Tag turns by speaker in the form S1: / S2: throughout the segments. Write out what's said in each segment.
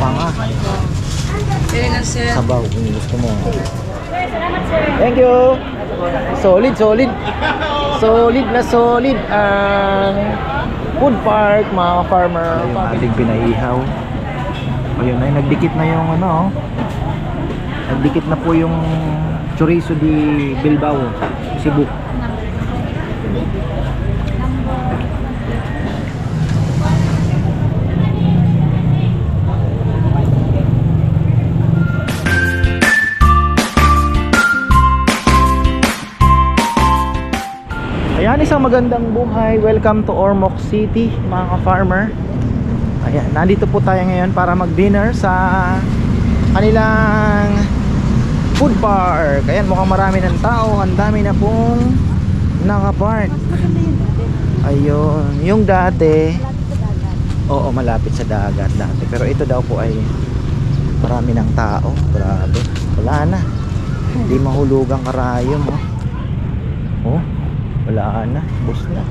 S1: Panga.
S2: Pili na sir.
S1: Sabaw kung gusto mo. Thank you. Solid, solid. Solid na solid ang food park, mga farmer. Yung ating pinaihaw. Ayun ay nagdikit na yung ano. oh. Nagdikit na po yung chorizo di Bilbao, Cebu. Ayan, isang magandang buhay. Welcome to Ormoc City, mga ka-farmer. Ayan, nandito po tayo ngayon para mag-dinner sa kanilang food park. Ayan, mukhang marami ng tao. Ang dami na pong nakapark. Ayun, yung dati, oo, malapit sa dagat dati. Pero ito daw po ay marami ng tao. Grabe, wala na. Hindi mahulugang karayom. Oh, wala na. Bus na.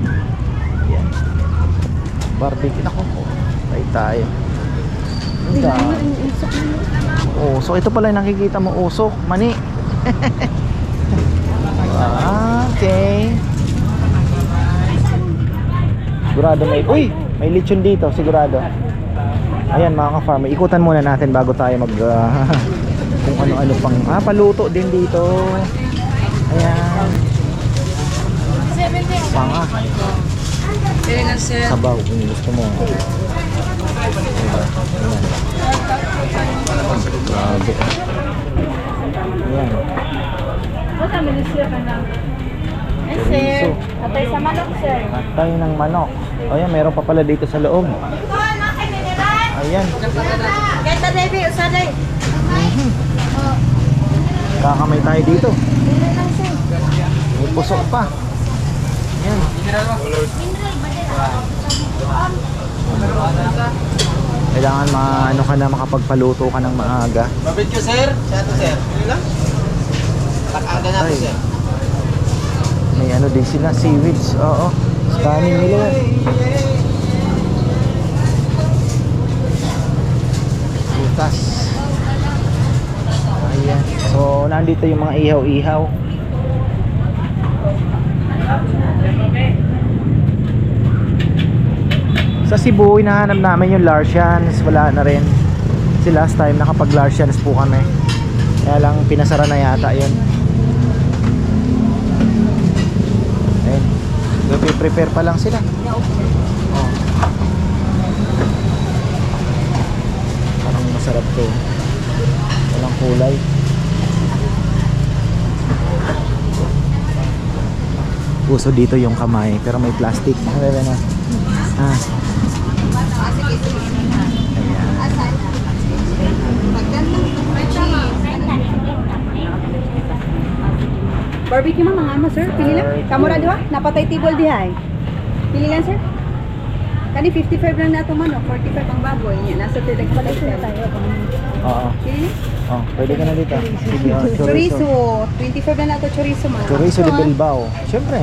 S1: Yan. Barbecue. Po. Try tayo. Dami. Oh, so ito pala yung nakikita mo usok, mani. Okay. Sigurado may Uy, may lechon dito, sigurado. Ayan mga ka-farmer, ikutan muna natin bago tayo mag ah, kung ano-ano pang ah, paluto din dito. Ayan.
S2: Sir.
S1: Sabaw kung gusto mo. Diba? Grabe. Ayan. Chorizo.
S3: Atay sa manok, sir.
S1: Atay ng manok. O yan, meron pa pala dito sa loob. Ayan.
S3: Kaya baby, usaday.
S1: Kakamay tayo dito.
S3: Sir.
S1: May pusok pa. Kailangan maano ka na makapagpaluto ka ng maaga.
S4: Barbecue sir? Siya to sir. Ano lang? Takada na to sir.
S1: May ano din sila, seaweeds. Oo. Scanning nila yan. Butas. Ayan. So, nandito yung mga ihaw-ihaw. Sa Cebu, hinahanap namin yung Larsians. Wala na rin. Kasi last time, nakapag Larsians po kami. Kaya lang, pinasara na yata yun. Ayun. Prepare pa lang sila. Oh. Parang masarap to. Walang kulay. Puso dito yung kamay pero may plastic. Ano ba na? Ah. Ayan.
S3: Barbecue mo mga ama, sir. Pili lang. Kamura diwa? Napatay tibol dihay. Pili lang, sir. Kani 55 lang na itong manok, 45 ang baboy. Yan, nasa tilag pala tayo.
S1: Oo.
S3: Pili lang.
S1: Oh, pwede ka na dito. Sige, oh,
S3: Chorizo. 25 lang na ito chorizo, man.
S1: Chorizo de Bilbao. Siyempre.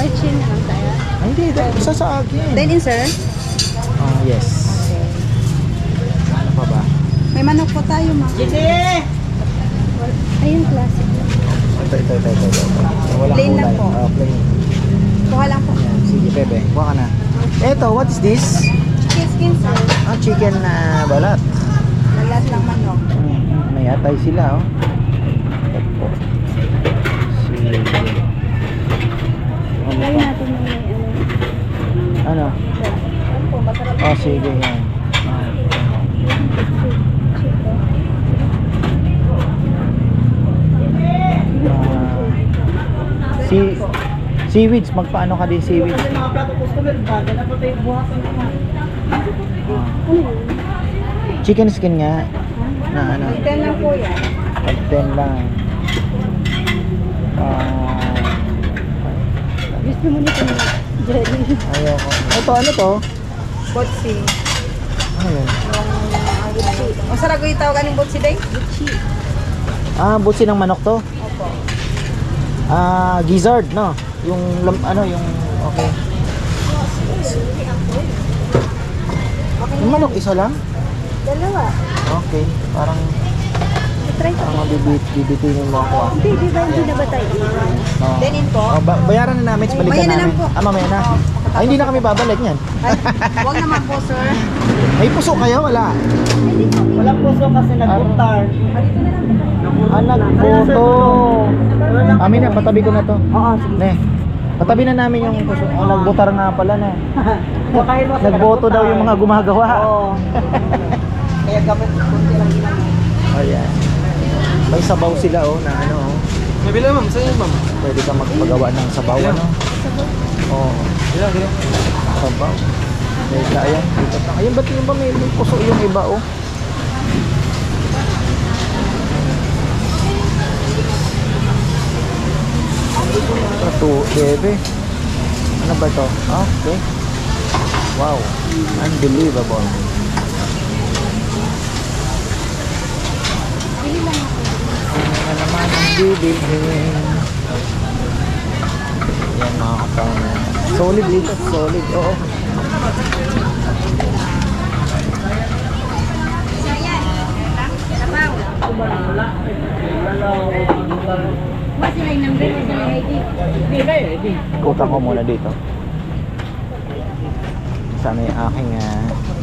S3: Ay, chin na lang tayo.
S1: Ay, hindi. dahil Isa sa akin.
S3: Dine in, sir.
S1: Ah, yes. Ano pa ba?
S3: May manok po tayo, ma. Ayun, classic.
S1: Ito, ito, ito, ito. ito. Walang
S3: Plain lang po.
S1: Oh, plain.
S3: Kuha lang po.
S1: Ayan, sige, bebe. Kuha ka na. Eto, what is this?
S3: Chicken skin, sir.
S1: Ah, chicken na balat.
S3: Lalat ng manok.
S1: Hmm, may atay sila, oh. Opo. Sige. Ano
S3: Try
S1: pa?
S3: natin yung may ano.
S1: Ano?
S3: Ano po, masarap.
S1: Oh, sige, yan. Ah. Si seaweeds, magpaano ka din seaweeds?
S4: Kasi mga plato customer, baga na po tayo buhasan naman.
S1: Ah. Chicken skin nga. Na ano?
S3: Ten lang po yan.
S1: At 10 lang. Ah,
S3: Gusto mo nito ni Jelly.
S1: ayoko. Ito, ano to?
S3: Botsi.
S1: Ano yun?
S3: O sarap ko itaw kaning botsi day? Botsi.
S1: Ah, butsi ng manok to?
S3: Opo.
S1: Ah, gizzard, no? Yung, ano, yung, okay. Yung manok, isa lang?
S3: Dalawa.
S1: Okay, parang
S3: Try ko.
S1: parang mabibit, bibitinin mo ako ah.
S3: Hindi, di ba hindi na ba tayo?
S1: Oh.
S3: Denin po.
S1: Oh, ba- bayaran na namin, balikan
S3: Mamaya na
S1: namin.
S3: lang po.
S1: Ah, mamaya na. Ay, hindi na kami babalik niyan.
S3: Huwag naman po, sir.
S1: May puso kayo? Wala.
S4: Walang puso kasi nag-butar.
S1: Anak boto. Amin na, patabi ko na to.
S3: Oo, sige.
S1: Ne. Patabi na namin yung puso. Oh, nagbutar nga pala na. Nagboto daw yung mga gumagawa.
S3: Oo. Kaya kapit kunti lang ginamit.
S1: Ayan. May sabaw sila oh na ano oh.
S4: May bila ma'am, sa'yo ma'am.
S1: Pwede ka magpagawa ng sabaw ano. Oo. Oh,
S4: Bila, bila.
S1: sabaw. Teka, ayan. Dito pa. Ayun, ba't yung ba may, may puso yung iba oh? Ito, ebe. Ano ba to? Ah, okay. Wow. Unbelievable. Ano na naman ang bibilhin? Yan mga kapama. Solid dito, solid. Oo. Utang ko muna dito. Sana yung aking ah,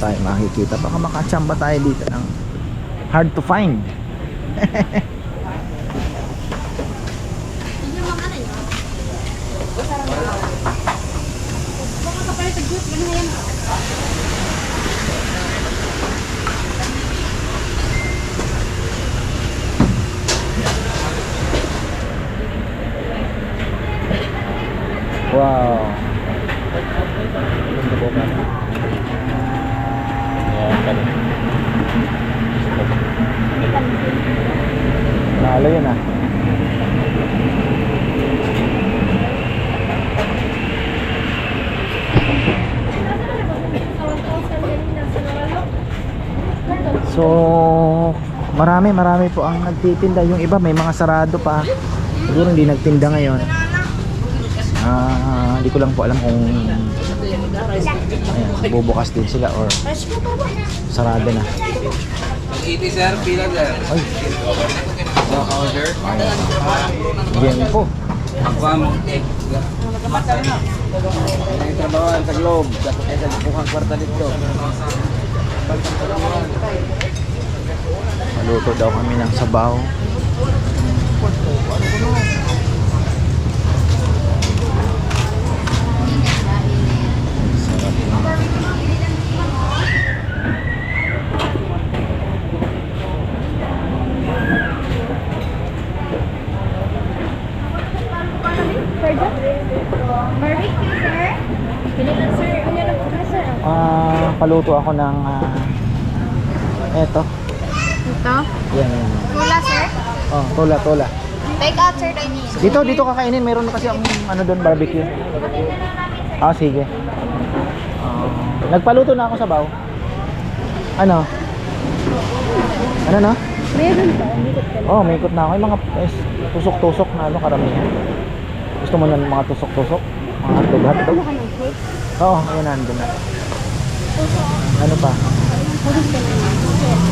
S1: tayo makikita. Baka makachamba tayo dito ng hard to find. Wow. Ganda po ba? Yan, ganun. Nalo yun ah. So, marami marami po ang nagtitinda. Yung iba may mga sarado pa. Siguro hindi nagtinda ngayon. Ah, hindi ko lang po alam kung ayan, bubukas din sila or sarado na.
S4: Iti sir, pila sir.
S1: Ay,
S4: No order.
S1: bien po.
S4: Kuha mo. May trabahoan sa Globe. Sa kwarta dito.
S1: Maluto daw kami ng sabaw.
S5: Ano?
S1: Ah, paluto ako ng ah, eto.
S5: Ito.
S1: Yan, yan.
S5: Tula, sir.
S1: Oh, tola, tola.
S5: Take out, sir. Dining.
S1: Dito, dito kakainin. Meron na kasi akong ano doon, barbecue. Ah, sige. Ah, nagpaluto na ako sa baw. Ano? Ano na?
S3: Meron pa.
S1: Oh, may ikot na ako. Yung mga tusok-tusok na ano, karamihan. Gusto mo na ng mga tusok-tusok? Mga hotdog-hotdog?
S3: Ano ka ng cake?
S1: Oo, oh, ayun nandun na. Ano pa?
S3: Lang.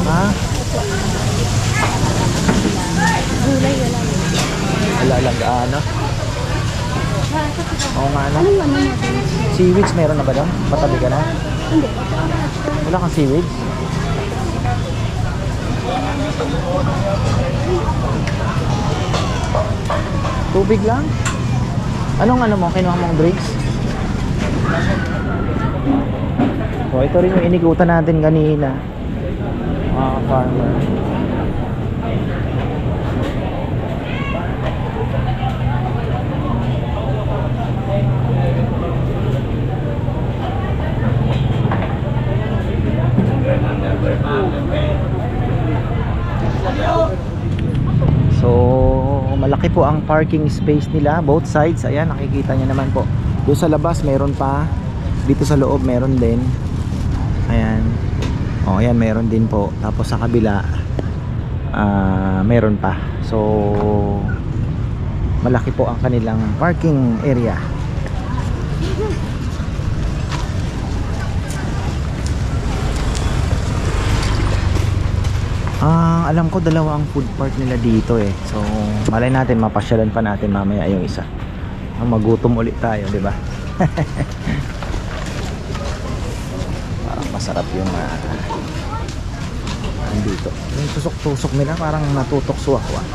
S1: Ha?
S3: Gulay, wala na.
S1: Wala lang gaano. Oo nga ano.
S3: Ano?
S1: Seaweeds meron na ba doon? Patabi ka na?
S3: Hindi.
S1: Wala kang seaweeds? Tubig lang? Anong ano mo? Kinuha mong drinks? So ito rin yung inigutan natin kanina. Mga farmer. So, malaki po ang parking space nila, both sides. Ayan, nakikita niyo naman po. Doon sa labas, meron pa. Dito sa loob, meron din. Ayan oh ayan meron din po tapos sa kabila uh, meron pa so malaki po ang kanilang parking area Ah, uh, alam ko dalawa ang food park nila dito eh. So, malay natin mapasyalan pa natin mamaya yung isa. Ang magutom ulit tayo, 'di ba? masarap yung uh, andito. Yung tusok-tusok nila parang natutokso ako ah.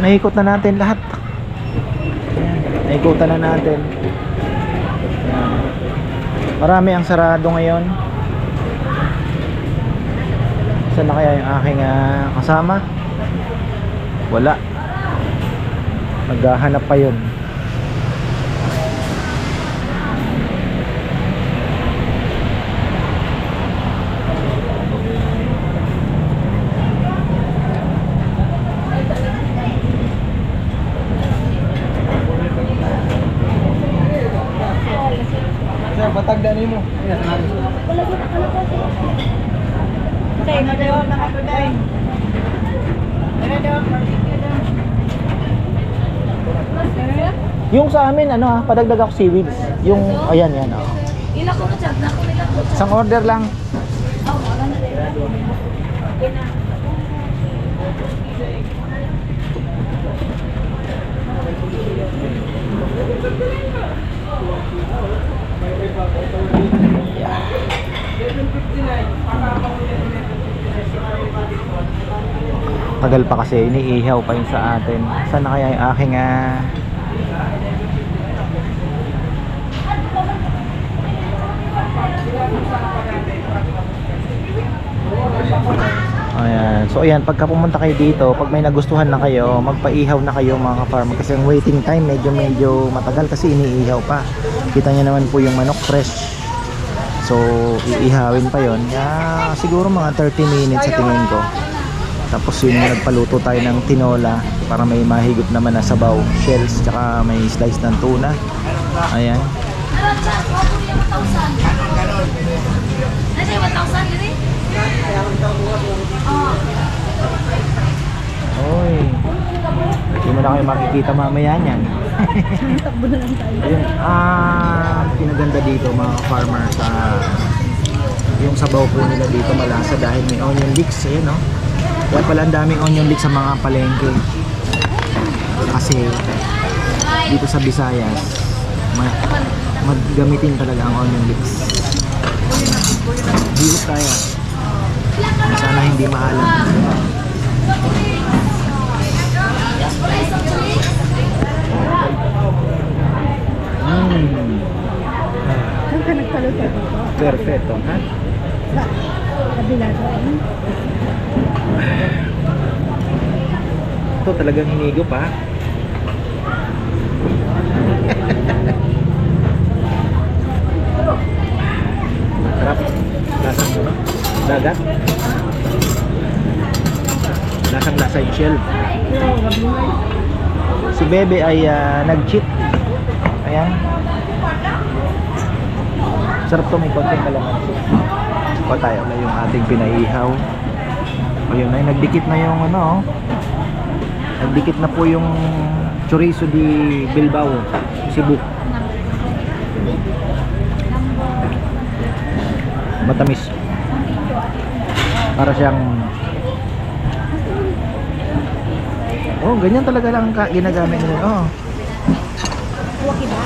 S1: Naikot na natin lahat. Ayan, naikutan na natin. Marami ang sarado ngayon. Saan na kaya yung aking ah, kasama? Wala. Naghahanap pa yun.
S4: Sir, batag dani mo. Ayan, alis.
S3: Tay, madaw na ako. Ano daw.
S1: Yung sa amin, ano ha, padagdag ako seaweeds. Yung, ayan, yan. Oh.
S5: Ila ko na. Ako nila ko dyan.
S1: Isang order lang. Tagal pa kasi, iniihaw pa yun sa atin. Saan na kaya yung aking ah... Ayan. So ayan, pagka pumunta kayo dito, pag may nagustuhan na kayo, magpaihaw na kayo mga ka-farmer kasi ang waiting time medyo medyo matagal kasi iniihaw pa. Kita niyo naman po yung manok fresh. So iihawin pa yon. Ya, siguro mga 30 minutes sa tingin ko. Tapos yun nagpaluto tayo ng tinola para may mahigop naman na sabaw, shells, tsaka may slice ng tuna. Ayan.
S5: Dyan? Wag mo yung 1,000. Nasa yung 1,000 dito?
S1: Oy. Hindi mo na kayo makikita mamaya niyan.
S3: Takbo na lang tayo.
S1: Ah, pinaganda dito mga farmer sa yung sabaw po nila dito malasa dahil may onion leeks, ayun no. Kaya pala ang daming onion leeks sa mga palengke. Kasi dito sa Visayas, ma maggamitin talaga ang onion leeks. Hilot tayo. Sana hindi mahalan. Mm,
S3: Saan ka nagpaluto dito?
S1: perfecto, ha?
S3: Sa kabila doon.
S1: Talagang hinigop ha. Sarap. Lasang ano? Dagat. Lasang lasa yung shell. Si Bebe ay ah, nag-cheat. Ayan. Sarap to may konting kalamansi. O tayo na yung ating pinaihaw. Ayun ay nagdikit na yung ano oh. Nagdikit na po yung chorizo di Bilbao, Cebu. Matamis. Para siyang Oh, ganyan talaga lang ka ginagamit nila. Oh.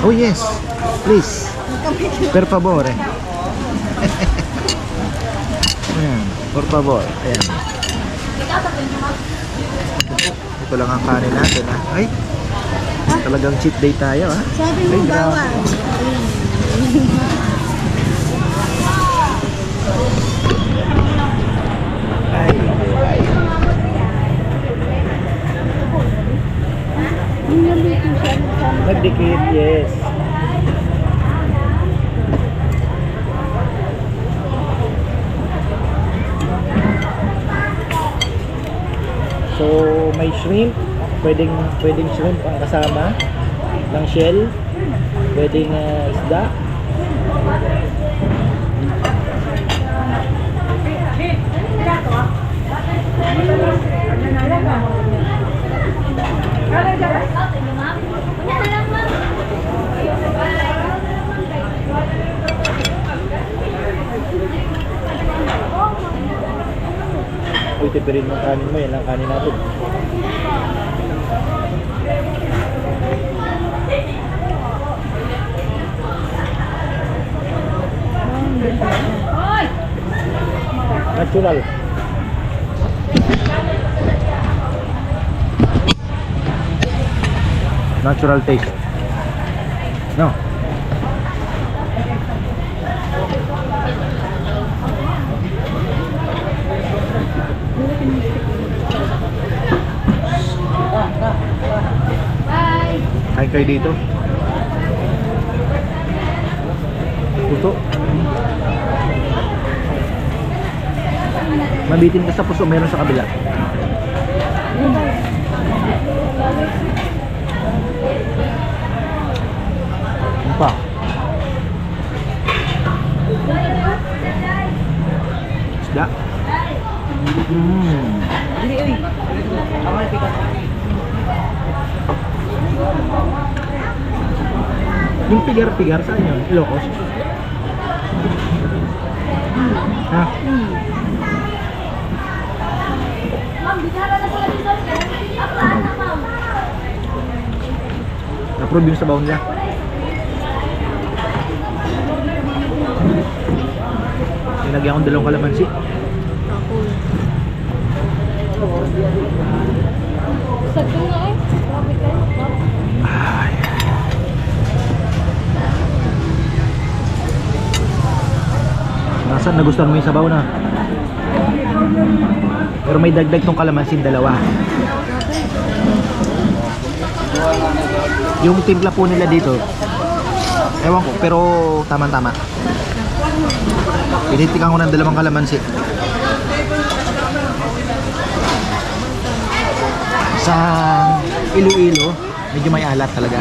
S1: Oh yes. Please. Per favore. Ayan. Por favor. Ayan sakto lang ang kanin natin ha. Ay, talagang cheat day tayo ha.
S3: Sabi mo bawal.
S1: ay, ay. Nagdikit, yes. May shrimp, pwedeng pwedeng shrimp ang kasama. Ng shell, pwedeng ah, isda. Uy, tipirin mo kanin mo, yan lang kanin natin. Natural. Natural taste. No. Kain kayo dito. Puto. Mabitin ka sa puso, meron sa kabila. Ano pa? Isda. Mm. Yung pigar-pigar, saan yun? Ilocos? Ha? Approve yung sabaw nila. Nilagyan akong dalawang kalamansi.
S5: Sakto nga eh. Grabe kayo.
S1: Ay. Nasaan nagustuhan mo yung sabaw na? Pero may dagdag tong kalamansin dalawa. Yung timpla po nila dito, ewan ko, pero tama-tama. Pinitikan ko ng dalawang kalamansi. Sa Iloilo, medyo may alat talaga.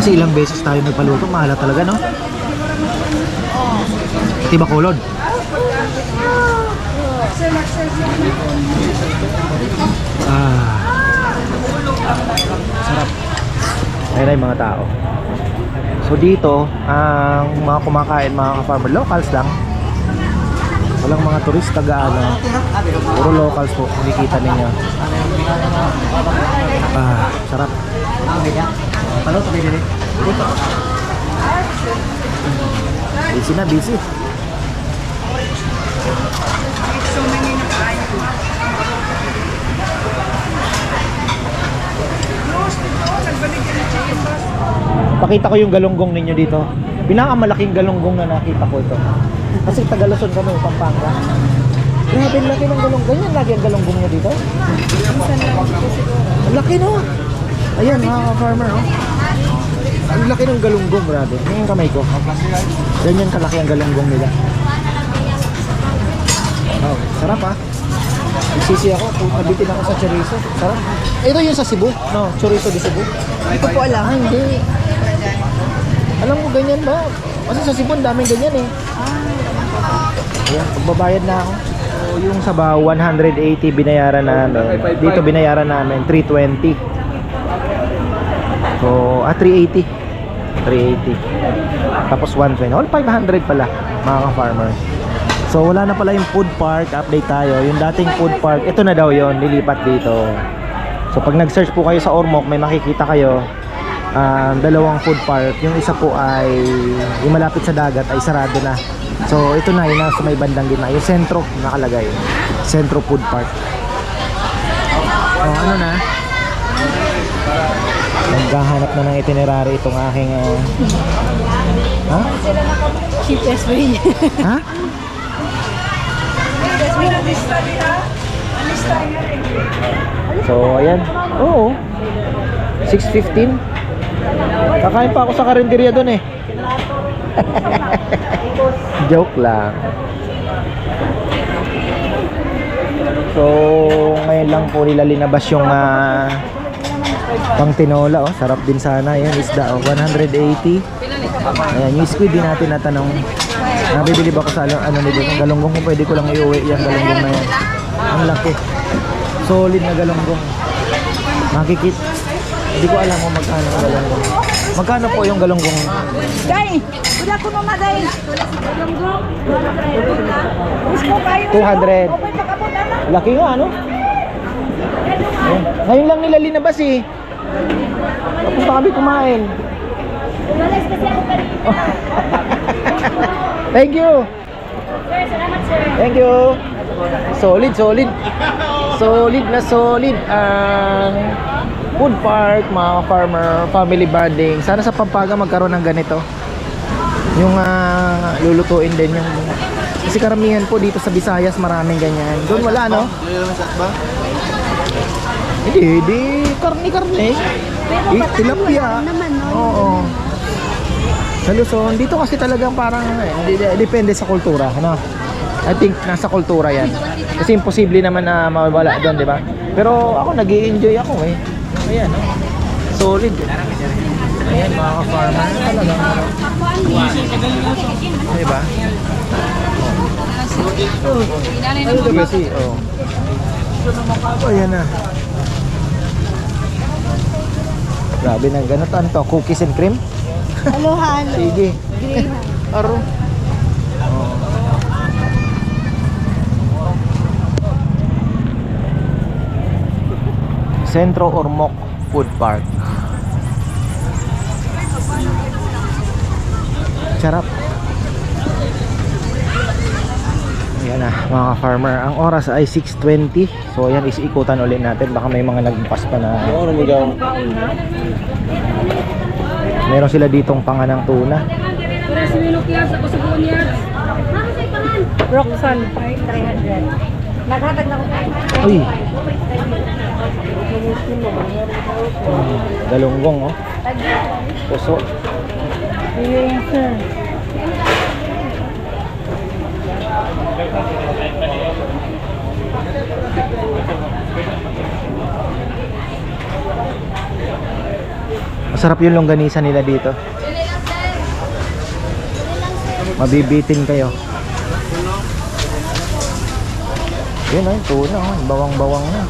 S1: Kasi ilang beses tayo nagpaluto, maalat talaga, no? Iti ba kulod? Ah. Sarap. Ayun na yung mga tao. So dito, ang mga kumakain, mga ka-farmer, locals lang. Walang mga turista gaano. Puro locals po, nakikita ninyo. Ah, sarap. Busy na, busy.
S3: So many na kayo.
S1: Pakita ko yung galunggong ninyo dito. Pinakamalaking galunggong na nakita ko ito. Kasi Tagaluson kami, Pampanga. Grabe, laki ng galunggong. Ganyan lagi ang galunggong nyo dito? Ang laki no? Ayan, mga farmer oh. Ang laki ng galunggong, grabe. Yung kamay ko. Ganyan kalaki ang galunggong nila. Oh, sarap ah. Sisi ako, kung abitin ako sa chorizo. Sarap. Ito yung sa Cebu? No, chorizo de Cebu.
S3: Ko po alam.
S1: Ah, hindi. Alam ko ganyan ba? Kasi sa Cebu, ang daming ganyan eh. Ayan, magbabayad na ako. So, yung sa ba, 180 binayaran namin. Dito binayaran namin, 320. So, ah, 380. 380. Tapos 120. All 500 pala, mga ka-farmer. So, wala na pala yung food park. Update tayo. Yung dating food park, ito na daw yon Lilipat dito. So, pag nag-search po kayo sa Ormoc, may makikita kayo ah, dalawang food park. Yung isa po ay yung malapit sa dagat ay sarado na. So ito na yung nasa may bandang gitna. Yung sentro nakalagay. Sentro Food Park. Oh, ano na? Naghahanap na ng itinerary itong aking ah, Ha?
S3: Cheapest way.
S1: Ha? So, ayan. Oo. 6.15. Kakain pa ako sa karinderya doon eh. Joke lang. So, ngayon lang po nila linabas yung ah, pang tinola oh. Sarap din sana. Yan isda oh. 180. Ayan, yung squid din natin natanong. Nabibili ba ko sa ano, ano nito? Galunggong ko pwede ko lang iuwi yung galunggong na yan. Ang laki. Solid na galunggong. Makikit. Hindi ko alam kung magkano ang galunggong. Magkano po yung galunggong?
S3: Day, wala ko mama day. Kayo.
S1: 200.
S3: Okay, pakabot na.
S1: Laki nga, ano? Ayun. Ngayon lang nila linabas eh. Tapos na kami kumain.
S5: Malas kasi ako kanina.
S1: Thank you.
S5: Sir, salamat sir.
S1: Thank you. Solid, solid. Solid na solid ang food park, mga farmer, family bonding. Sana sa Pampanga magkaroon ng ganito. Yung ah, lulutuin din yung kasi karamihan po dito sa Visayas maraming ganyan. Doon wala no?
S4: Ba?
S1: Hindi, di karne-karne. Di, tilapia. Oo. Sa Luzon, dito kasi talagang parang eh, depende sa kultura, ano? I think nasa kultura 'yan. Kasi imposible naman na mawala doon, di ba? Pero ako nag enjoy ako eh. Ayan, no? Solid. Ayan, mga ka-farmer talaga. Di ba?
S2: Pinanay
S1: Ano ito kasi? Oh. Oh, ayan na. Grabe na ganito. Ano to? Cookies and cream?
S3: Halo, halo.
S1: Sige. Aro. Centro Ormoc Food Park. Sarap. Ayan na mga farmer. Ang oras ay 6.20. So ayan isikutan ulit natin. Baka may mga nagpas pa na.
S4: Ano mo gaw?
S1: Meron sila ditong panganang tuna.
S3: Roxanne, 300. Naghatag na ko.
S1: Uy. Hmm, galunggong oh. Puso.
S3: Yes, sir.
S1: Masarap yung longganisa nila dito. Mabibitin kayo. Yun yung tuna oh. Bawang-bawang na.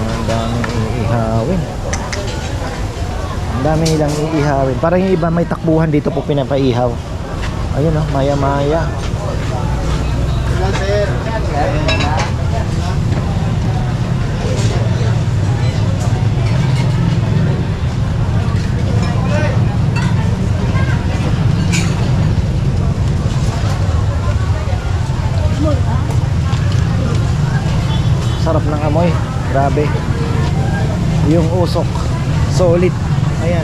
S1: Ang daming iihawin. Ang dami nilang iihawin. Parang yung iba may takbuhan dito po pinapaihaw. Ayun oh, maya-maya.
S4: Ilan sir?
S1: Sarap ng amoy. Grabe. Yung usok. Solid. Ayan.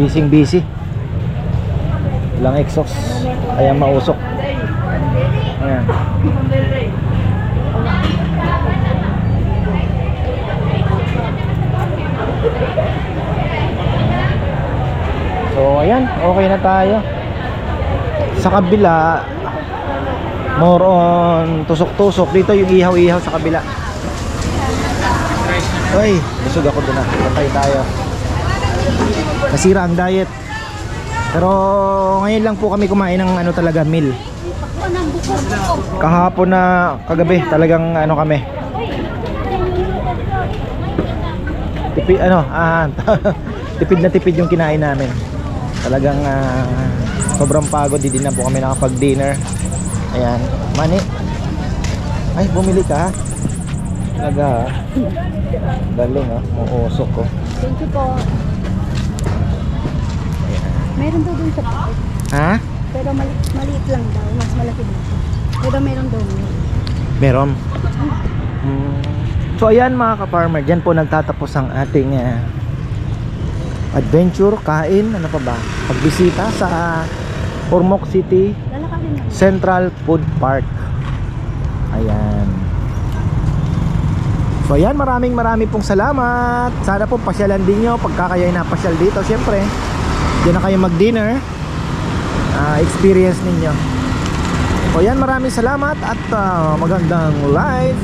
S1: Bising busy. Walang exhaust. Kaya mausok. Ayan. So ayan, okay na tayo. Sa kabila, more on tusok-tusok. Dito yung ihaw-ihaw sa kabila. Uy, busog ako doon ah. Patay tayo. Nasira ang diet. Pero ngayon lang po kami kumain ng ano talaga meal. Kahapon na kagabi talagang ano kami. Tipid ano, ah, tipid na tipid yung kinain namin. Talagang ah, sobrang pagod, di din na po kami nakapag-dinner. Ayan, mani. Ay, bumili ka? Talaga? Galing ha, muusok ko.
S5: Thank you po.
S3: Meron daw dun sa
S1: Ha?
S3: Pero mali maliit lang daw. Mas malaki dito. Pero meron daw.
S1: Meron. Hmm. So ayan mga ka-farmer, dyan po nagtatapos ang ating ah, adventure, kain, ano pa ba? Pagbisita sa Ormoc City. Central Food Park. Ayan. So ayan, maraming maraming pong salamat. Sana po pasyalan din nyo pagka kayo ay napasyal dito. Siyempre, diyan na kayo mag-dinner. Ah, experience ninyo. So ayan, maraming salamat at ah, magandang live